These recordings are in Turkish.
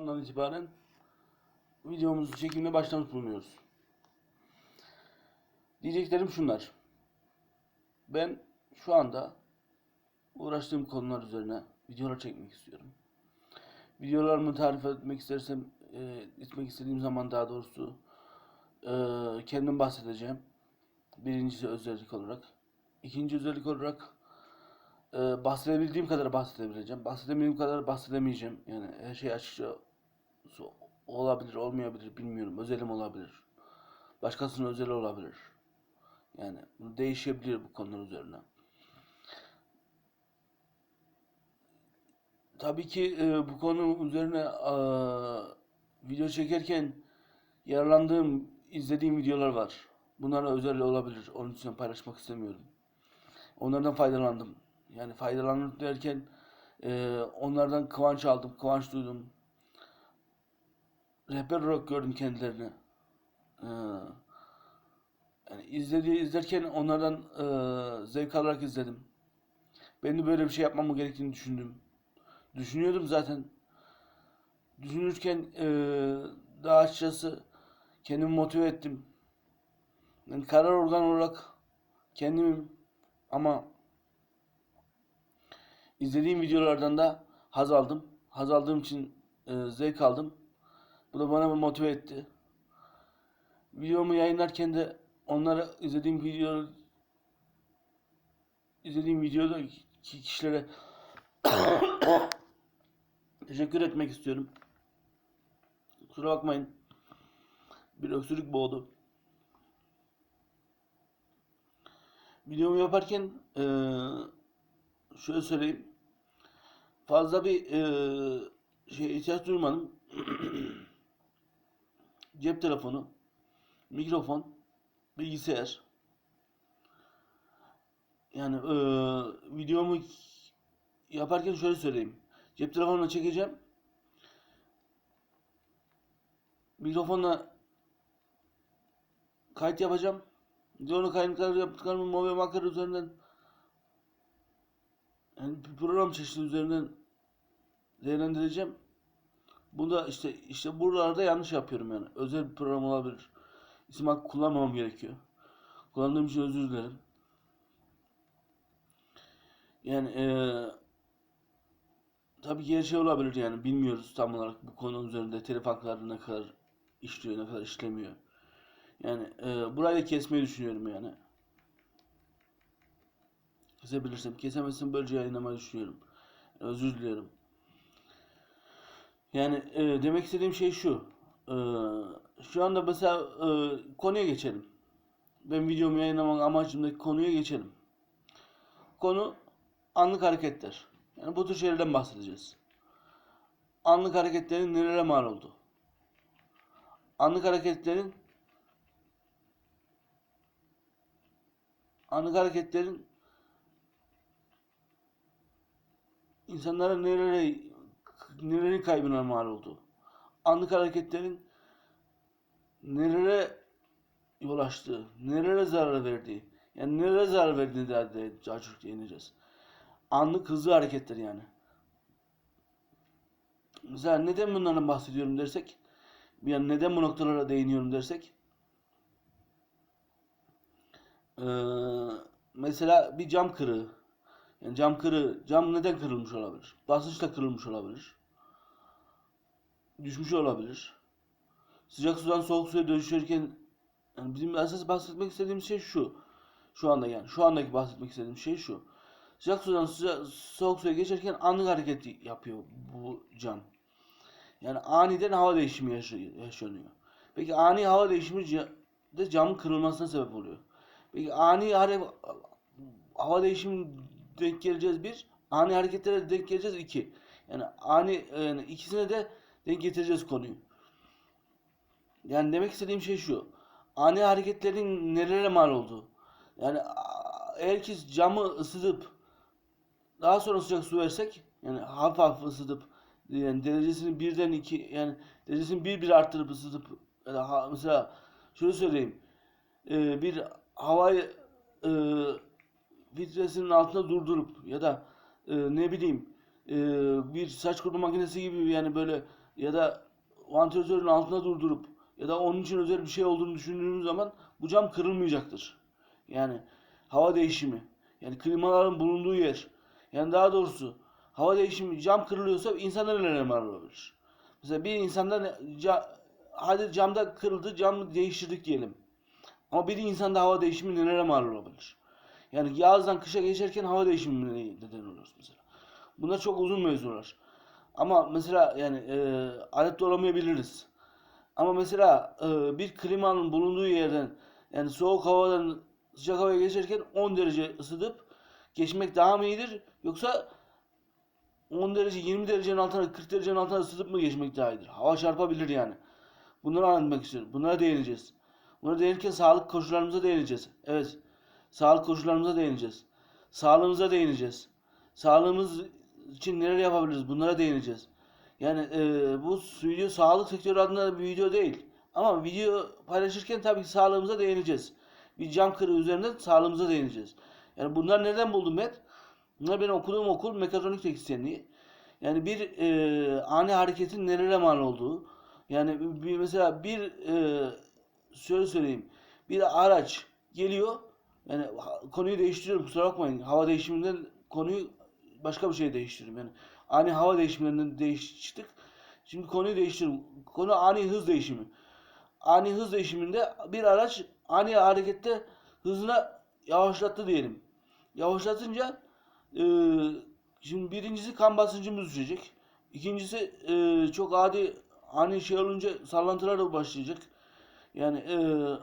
andan itibaren videomuzu çekimine başlamış bulunuyoruz. Diyeceklerim şunlar. Ben şu anda uğraştığım konular üzerine videolar çekmek istiyorum. Videolarımı tarif etmek istersem, e, etmek istediğim zaman daha doğrusu e, kendim bahsedeceğim. Birincisi özellik olarak. İkinci özellik olarak e, bahsedebildiğim kadar bahsedebileceğim. Bahsedemediğim kadar bahsedemeyeceğim. Yani her şey açıkça olabilir, olmayabilir bilmiyorum. Özelim olabilir. Başkasının özeli olabilir. Yani bu değişebilir bu konular üzerine. Tabii ki e, bu konu üzerine e, video çekerken yararlandığım, izlediğim videolar var. Bunlar özel olabilir. Onun için paylaşmak istemiyorum. Onlardan faydalandım. Yani faydalandım derken e, onlardan kıvanç aldım, kıvanç duydum. Rehber olarak gördüm kendilerini. E, yani izlediği, izlerken onlardan e, zevk alarak izledim. Ben de böyle bir şey yapmam gerektiğini düşündüm. Düşünüyordum zaten. Düşünürken e, daha açıkçası kendimi motive ettim. Yani karar organ olarak kendimim ama izlediğim videolardan da haz aldım. Haz aldığım için e, zevk aldım. Bu da bana motive etti. Videomu yayınlarken de onları izlediğim video izlediğim videoda ki kişilere teşekkür etmek istiyorum. Kusura bakmayın. Bir öksürük boğdu. Videomu yaparken eee şöyle söyleyeyim. Fazla bir eee şey ihtiyaç duymadım. Cep telefonu, mikrofon, bilgisayar. Yani eee videomu yaparken şöyle söyleyeyim. Cep telefonuna çekeceğim. Mikrofonla kayıt yapacağım. Videonun kayıtları yaptıklarımı Mobi Maker üzerinden yani bir program çeşidi üzerinden değerlendireceğim. Bunda işte işte buralarda yanlış yapıyorum yani. Özel bir program olabilir. İsim hakkı kullanmamam gerekiyor. Kullandığım için özür dilerim. Yani eee tabii ki her şey olabilir yani bilmiyoruz tam olarak bu konu üzerinde telif hakları ne kadar işliyor ne kadar işlemiyor. Yani eee burayı da kesmeyi düşünüyorum yani. Kesebilirsem kesemezsem böylece yayınlamayı düşünüyorum. Özür diliyorum. Yani eee, demek istediğim şey şu. Eee, şu anda mesela eee, konuya geçelim. Ben videomu yayınlamak amacımdaki konuya geçelim. Konu anlık hareketler. Yani bu tür şeylerden bahsedeceğiz. Anlık hareketlerin nelere mal oldu? Anlık hareketlerin anlık hareketlerin insanlara nelere nelerin kaybına mal oldu? Anlık hareketlerin nelere yol açtığı, nelere zarar verdiği, yani nelere zarar verdiğini daha, daha çok değineceğiz. Anlık hızlı hareketler yani. Mesela neden bunlardan bahsediyorum dersek, yani neden bu noktalara değiniyorum dersek, eee, mesela bir cam kırığı, yani cam kırığı, cam neden kırılmış olabilir? Basınçla kırılmış olabilir. Düşmüş olabilir. Sıcak sudan soğuk suya dönüşürken yani bizim esas bahsetmek istediğimiz şey şu. Şu anda yani şu andaki bahsetmek istediğim şey şu. Sıcak sudan sıca- soğuk suya geçerken anlık hareket yapıyor bu cam. Yani aniden hava değişimi yaşanıyor. Peki ani hava değişimi de camın kırılmasına sebep oluyor. Peki ani hare- hava değişimi denk geleceğiz bir. Ani hareketlere denk geleceğiz iki. Yani ani yani ikisine de denk getireceğiz konuyu. Yani demek istediğim şey şu. Ani hareketlerin nelere mal olduğu. Yani eğer ki camı ısıtıp daha sonra sıcak su versek yani hafif hafif ısıtıp yani derecesini birden iki yani derecesini bir bir arttırıp ısıtıp yani ha- mesela şöyle söyleyeyim e, bir havayı e, filtresinin altında durdurup ya da e, ne bileyim e, bir saç kurutma makinesi gibi yani böyle ya da vantilatörün altına durdurup ya da onun için özel bir şey olduğunu düşündüğümüz zaman bu cam kırılmayacaktır. Yani hava değişimi, yani klimaların bulunduğu yer, yani daha doğrusu hava değişimi cam kırılıyorsa insanda neler mal olabilir? Mesela bir insanda ca- hadi camda kırıldı, camı değiştirdik diyelim. Ama bir insanda hava değişimi nelere mal olabilir? Yani yazdan kışa geçerken hava değişimine neden oluyoruz mesela. Bunlar çok uzun mevzular. Ama mesela yani e, alet olamayabiliriz. Ama mesela e, bir klimanın bulunduğu yerden yani soğuk havadan sıcak havaya geçerken 10 derece ısıtıp geçmek daha mı iyidir? Yoksa 10 derece 20 derecenin altına 40 derecenin altına ısıtıp mı geçmek daha iyidir? Hava çarpabilir yani. Bunları anlatmak istiyorum. Bunlara değineceğiz. Bunlara değinirken sağlık koşullarımıza değineceğiz. Evet. Sağlık koşullarımıza değineceğiz. Sağlığımıza değineceğiz. Sağlığımız için neler yapabiliriz? Bunlara değineceğiz. Yani e, bu video sağlık sektörü adına bir video değil. Ama video paylaşırken tabii ki sağlığımıza değineceğiz. Bir cam kırığı üzerinden sağlığımıza değineceğiz. Yani bunlar nereden buldum ben? Bunlar benim okuduğum okul mekatronik teknisyenliği. Yani bir e, ani hareketin nelere mal olduğu. Yani bir, mesela bir e, şöyle söyleyeyim. Bir araç geliyor. Yani konuyu değiştiriyorum kusura bakmayın. Hava değişiminden konuyu başka bir şeye değiştiriyorum. Yani ani hava değişimlerinden değiştik. Şimdi konuyu değiştiriyorum. Konu ani hız değişimi. Ani hız değişiminde bir araç ani harekette hızına yavaşlattı diyelim. Yavaşlatınca e, şimdi birincisi kan basıncımız düşecek. İkincisi e, çok adi ani şey olunca sallantılar da başlayacak. Yani e,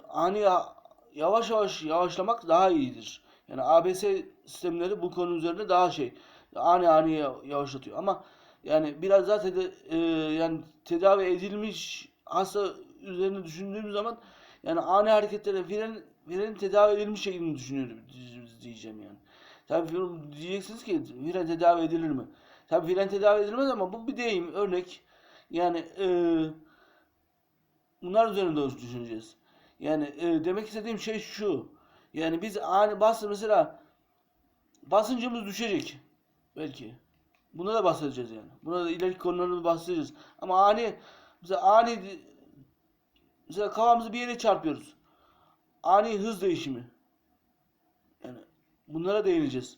ani ya- yavaş yavaş yavaşlamak daha iyidir. Yani ABS sistemleri bu konu üzerinde daha şey ani ani ya- yavaşlatıyor. Ama yani biraz daha teda- e, yani tedavi edilmiş hasta üzerine düşündüğümüz zaman yani ani hareketlere fren frenin tedavi edilmiş şeklini düşünüyorum diyeceğim yani. Tabii fren- diyeceksiniz ki fren tedavi edilir mi? Tabii fren tedavi edilmez ama bu bir deyim, örnek. Yani e, bunlar üzerinde düşüneceğiz. Yani e, demek istediğim şey şu. Yani biz ani bas mesela basıncımız düşecek belki. Buna da bahsedeceğiz yani. Buna da ileriki konularda bahsedeceğiz. Ama ani mesela ani mesela kafamızı bir yere çarpıyoruz. Ani hız değişimi. Yani bunlara değineceğiz.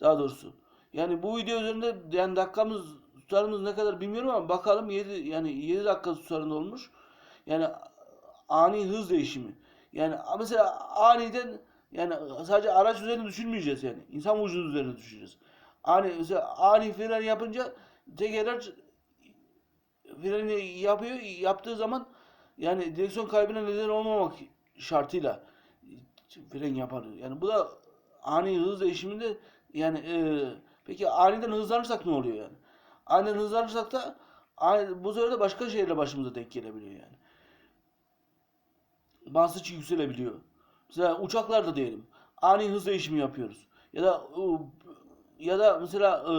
Daha doğrusu. Yani bu video üzerinde yani dakikamız tutarımız ne kadar bilmiyorum ama bakalım 7 yani 7 dakika tutarında olmuş. Yani ani hız değişimi. Yani mesela aniden yani sadece araç üzerinde düşünmeyeceğiz yani. İnsan vücudu üzerinde düşüneceğiz. Ani ani fren yapınca tekerler freni yapıyor. Yaptığı zaman yani direksiyon kaybına neden olmamak şartıyla fren yapar. Yani bu da ani hız değişiminde yani e, peki aniden hızlanırsak ne oluyor yani? Aniden hızlanırsak da ani, bu sefer de başka şeylerle başımıza denk gelebiliyor yani. Basınç yükselebiliyor. Mesela uçaklarda diyelim. Ani hız değişimi yapıyoruz. Ya da ya da mesela e,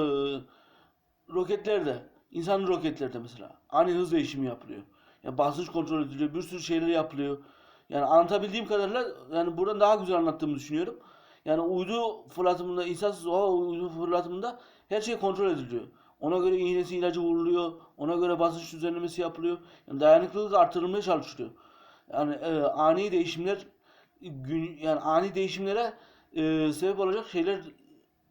roketlerde, insan roketlerde mesela ani hız değişimi yapılıyor. Yani basınç kontrol ediliyor, bir sürü şeyler yapılıyor. Yani anlatabildiğim kadarıyla yani buradan daha güzel anlattığımı düşünüyorum. Yani uydu fırlatımında, insansız hava uydu fırlatımında her şey kontrol ediliyor. Ona göre iğnesi ilacı vuruluyor. Ona göre basınç düzenlemesi yapılıyor. Yani dayanıklılık artırılmaya çalışılıyor. Yani e, ani değişimler gün yani ani değişimlere e, sebep olacak şeyler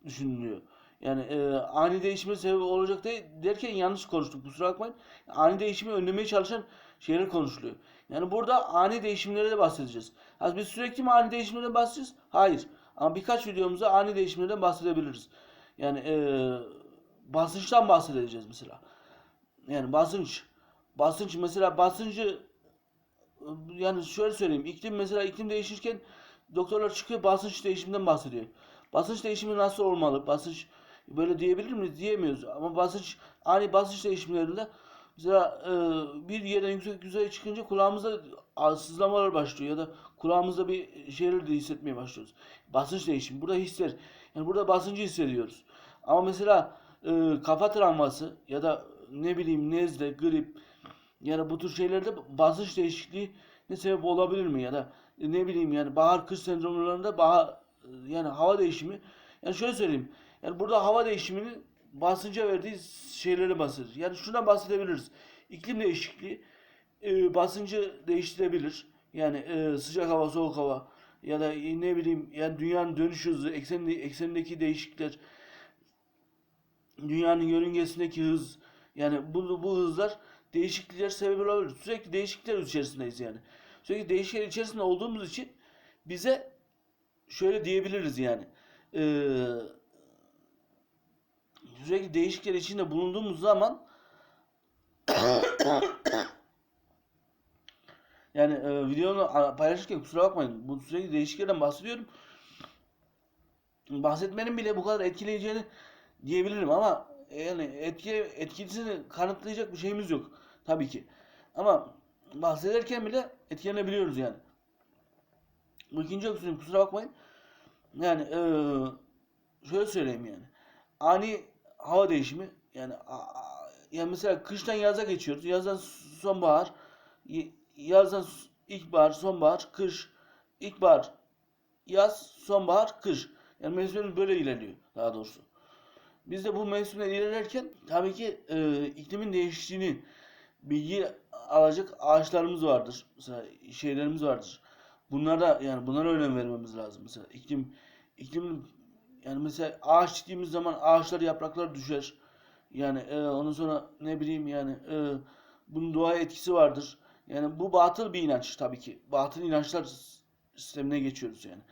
düşünülüyor. Yani e, ani değişime sebep olacak de, derken yanlış konuştuk kusura bakmayın. Ani değişimi önlemeye çalışan şeyler konuşuluyor. Yani burada ani değişimlere de bahsedeceğiz. Yani biz sürekli mi ani değişimlerden bahsedeceğiz? Hayır. Ama birkaç videomuzda ani değişimlerden bahsedebiliriz. Yani e, basınçtan bahsedeceğiz mesela. Yani basınç. Basınç mesela basıncı yani şöyle söyleyeyim. iklim mesela iklim değişirken doktorlar çıkıyor basınç değişiminden bahsediyor. Basınç değişimi nasıl olmalı? Basınç böyle diyebilir miyiz? Diyemiyoruz. Ama basınç ani basınç değişimlerinde mesela e, bir yerden yüksek yüzeye çıkınca kulağımızda sızlamalar başlıyor ya da kulağımızda bir şeyler de hissetmeye başlıyoruz. Basınç değişimi. Burada hisler. Yani burada basıncı hissediyoruz. Ama mesela e, kafa travması ya da ne bileyim nezle, grip yani bu tür şeylerde basınç değişikliği ne sebep olabilir mi ya da ne bileyim yani bahar kış sendromlarında bahar yani hava değişimi yani şöyle söyleyeyim yani burada hava değişiminin basınca verdiği şeylere bahsediyoruz. Yani şundan bahsedebiliriz. iklim değişikliği e, basıncı değiştirebilir. Yani e, sıcak hava, soğuk hava ya da e, ne bileyim yani dünyanın dönüş hızı, ekseni, eksenindeki değişiklikler, dünyanın yörüngesindeki hız yani bu, bu hızlar değişiklikler sebep olabilir. Sürekli değişiklikler içerisindeyiz yani. Sürekli değişiklikler içerisinde olduğumuz için bize şöyle diyebiliriz yani. Ee, sürekli değişiklikler içinde bulunduğumuz zaman yani e, videonu paylaşırken kusura bakmayın. Bu sürekli değişikliklerden bahsediyorum. Bahsetmenin bile bu kadar etkileyeceğini diyebilirim ama yani etki etkisini kanıtlayacak bir şeyimiz yok tabii ki. Ama bahsederken bile etkilenebiliyoruz yani. Bu ikinci öksürüğüm kusura bakmayın. Yani eee, şöyle söyleyeyim yani. Ani hava değişimi yani yani mesela kıştan yaza geçiyoruz. Yazdan sonbahar, yazdan ilkbahar, sonbahar, kış, ilkbahar, yaz, sonbahar, kış. Yani mevsimlerimiz böyle ilerliyor daha doğrusu. Biz de bu mevsimler ilerlerken tabii ki e, iklimin değiştiğini bilgi alacak ağaçlarımız vardır. Mesela şeylerimiz vardır. Bunlara yani bunlara önem vermemiz lazım. Mesela iklim iklim yani mesela ağaç diktiğimiz zaman ağaçlar yapraklar düşer. Yani e, ondan sonra ne bileyim yani e, bunun doğaya etkisi vardır. Yani bu batıl bir inanç tabii ki. Batıl inançlar sistemine geçiyoruz yani.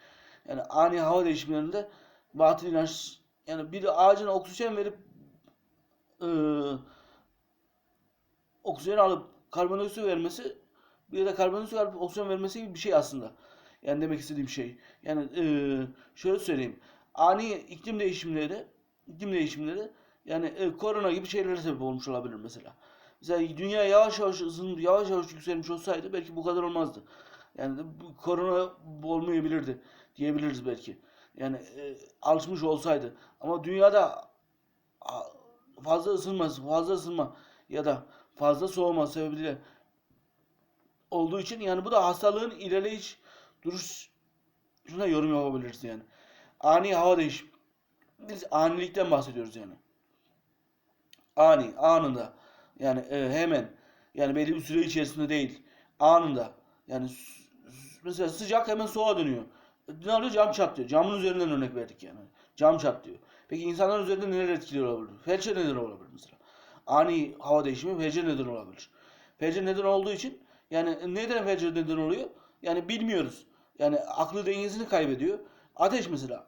Yani ani hava değişimlerinde batıl inanç yani bir ağacın oksijen verip e, oksijen alıp karbondioksit vermesi bir de karbondioksit alıp oksijen vermesi gibi bir şey aslında. Yani demek istediğim şey. Yani e, şöyle söyleyeyim. Ani iklim değişimleri iklim değişimleri yani e, korona gibi şeylere sebep olmuş olabilir mesela. Mesela dünya yavaş yavaş ısınıp yavaş yavaş yükselmiş olsaydı belki bu kadar olmazdı. Yani korona olmayabilirdi diyebiliriz belki. Yani e, alışmış olsaydı. Ama dünyada fazla ısınması, fazla ısınma ya da fazla soğuma sebebiyle olduğu için yani bu da hastalığın ilerleyiş duruşuna yorum yapabiliriz yani. Ani hava değişimi. Biz anilikten bahsediyoruz yani. Ani, anında. Yani e, hemen. Yani belli bir süre içerisinde değil. Anında. Yani mesela sıcak hemen soğuğa dönüyor. Ne oluyor? Cam çatlıyor. Camın üzerinden örnek verdik yani. Cam çatlıyor. Peki insanlar üzerinde neler etkiliyor olabilir? Felçe neden olabilir mesela? Ani hava değişimi felce neden olabilir. Felce neden olduğu için yani neden felce neden oluyor? Yani bilmiyoruz. Yani aklı dengesini kaybediyor. Ateş mesela.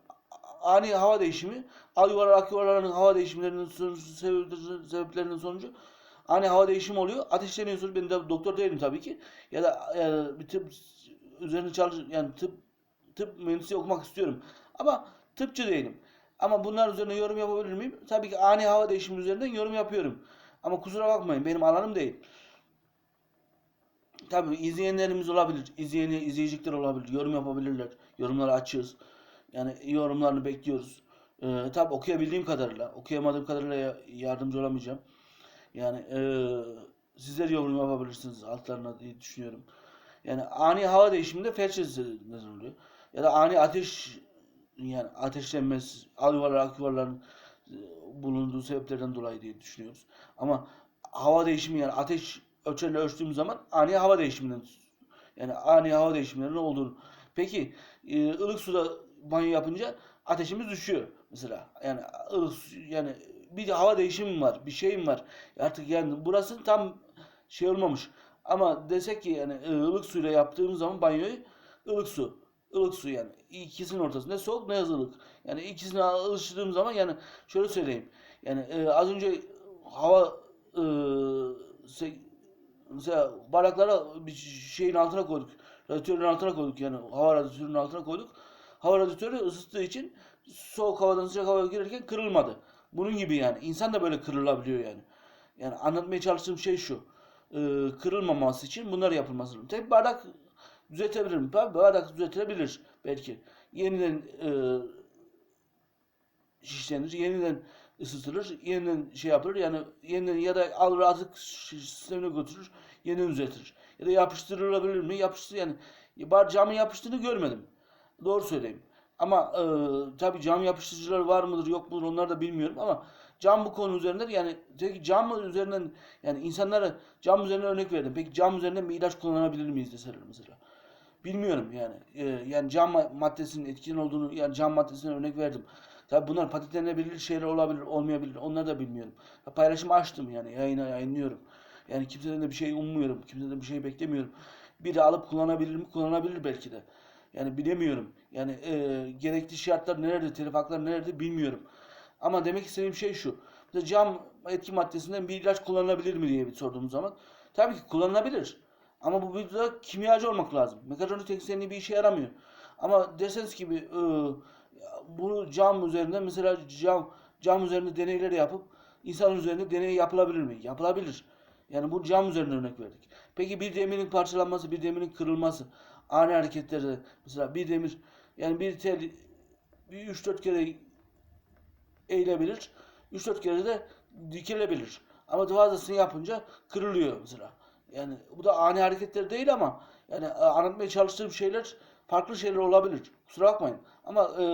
Ani hava değişimi, al yuvarlar, ak yuvarların hava değişimlerinin sebeplerinin, sonucu ani hava değişimi oluyor. Ateşleniyorsunuz. Ben de doktor değilim tabii ki. Ya da e, bir tıp üzerine çalış yani tıp tıp mühendisliği okumak istiyorum. Ama tıpçı değilim. Ama bunlar üzerine yorum yapabilir miyim? Tabii ki ani hava değişimi üzerinden yorum yapıyorum. Ama kusura bakmayın benim alanım değil. Tabii izleyenlerimiz olabilir. İzleyen izleyecekler olabilir. Yorum yapabilirler. Yorumları açığız. Yani yorumlarını bekliyoruz. Ee, tabii okuyabildiğim kadarıyla, okuyamadığım kadarıyla ya- yardımcı olamayacağım. Yani eee sizler yorum yapabilirsiniz altlarına diye düşünüyorum. Yani ani hava değişiminde felç neden oluyor. Ya da ani ateş yani ateşlenmesi, al yuvarlar, e, bulunduğu sebeplerden dolayı diye düşünüyoruz. Ama hava değişimi yani ateş ölçerle ölçtüğümüz zaman ani hava değişiminden yani ani hava değişimlerinin olduğunu. Peki e, ılık suda banyo yapınca ateşimiz düşüyor mesela. Yani ılık yani bir hava değişimi var, bir şeyim var. Artık yani burası tam şey olmamış. Ama desek ki yani e, ılık suyla yaptığımız zaman banyoyu ılık su. ılık su yani. İkisinin ortasında ne soğuk ne ılık. Yani ikisini alıştırdığım zaman yani şöyle söyleyeyim. Yani e, az önce hava e, mesela bardaklara bir şeyin altına koyduk. Radyatörün altına koyduk yani hava radyatörünün altına koyduk. Hava radyatörü ısıttığı için soğuk havadan sıcak havaya girerken kırılmadı. Bunun gibi yani. İnsan da böyle kırılabiliyor yani. Yani anlatmaya çalıştığım şey şu. Ee, kırılmaması için bunlar yapılması lazım. Tek bardak düzeltebilir mi? Tabii bardak düzeltilebilir belki. Yeniden e, şişlenir, yeniden ısıtılır, yeniden şey yapılır. Yani yeniden ya da alır atık sistemine götürür, yeniden düzeltilir. Ya da yapıştırılabilir mi? Yapıştır yani bar camın yapıştığını görmedim. Doğru söyleyeyim. Ama e, tabii cam yapıştırıcıları var mıdır yok mudur onları da bilmiyorum ama cam bu konu üzerinde yani peki cam üzerinden yani insanlara cam üzerinden örnek verdim. Peki cam üzerinden bir ilaç kullanabilir miyiz deseler mesela. Bilmiyorum yani. E, yani cam ma- maddesinin etkin olduğunu yani cam maddesine örnek verdim. Tabii bunlar patenlenebilir şeyler olabilir, olmayabilir. Onları da bilmiyorum. Ya paylaşımı açtım yani yayına yayınlıyorum. Yani kimseden de bir şey ummuyorum. Kimseden de bir şey beklemiyorum. Biri alıp kullanabilir mi? Kullanabilir belki de. Yani bilemiyorum. Yani e, gerekli şartlar nerede, telif hakları nerede bilmiyorum. Ama demek istediğim şey şu. Mesela cam etki maddesinden bir ilaç kullanılabilir mi diye bir sorduğumuz zaman tabii ki kullanılabilir. Ama bu de kimyacı olmak lazım. Mekatronik teknisyenliği bir işe yaramıyor. Ama deseniz gibi e, bunu cam üzerinde mesela cam cam üzerinde deneyler yapıp insan üzerinde deney yapılabilir mi? Yapılabilir. Yani bu cam üzerine örnek verdik. Peki bir demirin parçalanması, bir demirin kırılması, ani hareketlerde mesela bir demir yani bir tel bir 3-4 kere eğilebilir. 3-4 kere de dikilebilir. Ama fazlasını yapınca kırılıyor mesela. Yani bu da ani hareketler değil ama yani e, anlatmaya çalıştığım şeyler farklı şeyler olabilir. Kusura bakmayın. Ama e,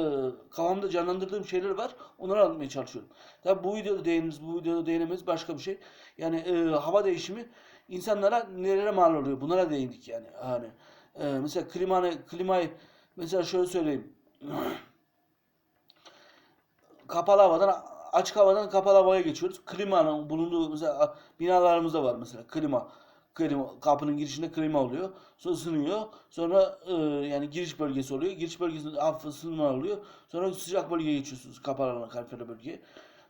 kafamda canlandırdığım şeyler var. Onları anlatmaya çalışıyorum. Tabi bu videoda değiniriz, bu videoda değinemeyiz başka bir şey. Yani e, hava değişimi insanlara nelere mal oluyor? Bunlara değindik yani. Hani e, mesela klimayı, klimayı mesela şöyle söyleyeyim. kapalı havadan açık havadan kapalı havaya geçiyoruz. Klimanın bulunduğu mesela binalarımızda var mesela klima. Klima kapının girişinde klima oluyor. Sonra ısınıyor. Sonra e, yani giriş bölgesi oluyor. Giriş bölgesinde hafif ısınma oluyor. Sonra sıcak bölgeye geçiyorsunuz kapalı alan kalorifer bölgeye.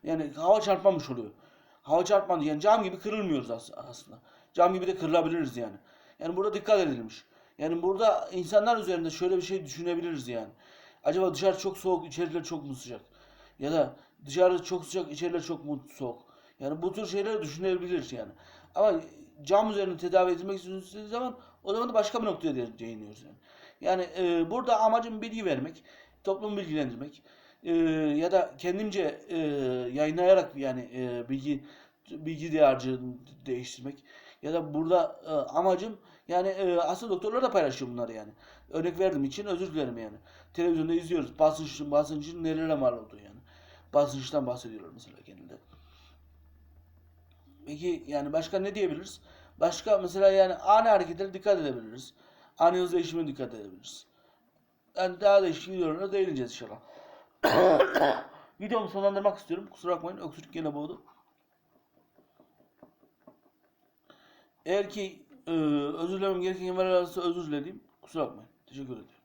Yani hava çarpmamış oluyor. Hava çarpmadı yani cam gibi kırılmıyoruz as- aslında. Cam gibi de kırılabiliriz yani. Yani burada dikkat edilmiş. Yani burada insanlar üzerinde şöyle bir şey düşünebiliriz yani. Acaba dışarı çok soğuk, içeriler çok mu sıcak? Ya da dışarı çok sıcak, içeriler çok mu soğuk? Yani bu tür şeyler düşünebilir yani. Ama cam üzerine tedavi edilmek istediğiniz zaman o zaman da başka bir noktaya de- değiniyoruz yani. Yani e, burada amacım bilgi vermek, toplumu bilgilendirmek e, ya da kendimce e, yayınlayarak yani e, bilgi bilgi diyarcılığını değiştirmek ya da burada e, amacım yani e, aslında doktorlar da paylaşıyor bunları yani. Örnek verdim için özür dilerim yani. Televizyonda izliyoruz. Basınç, basıncın nelere mal olduğu yani. Basınçtan bahsediyorlar mesela genelde. Peki yani başka ne diyebiliriz? Başka mesela yani ani hareketlere dikkat edebiliriz. Ani hız değişimine dikkat edebiliriz. Yani daha değişik videolarına değineceğiz inşallah. Videomu sonlandırmak istiyorum. Kusura bakmayın. Öksürük gene boğdu. Eğer ki e, özür dilemem gereken yerler arası özür dilediğim kusura bakmayın. Teşekkür ederim.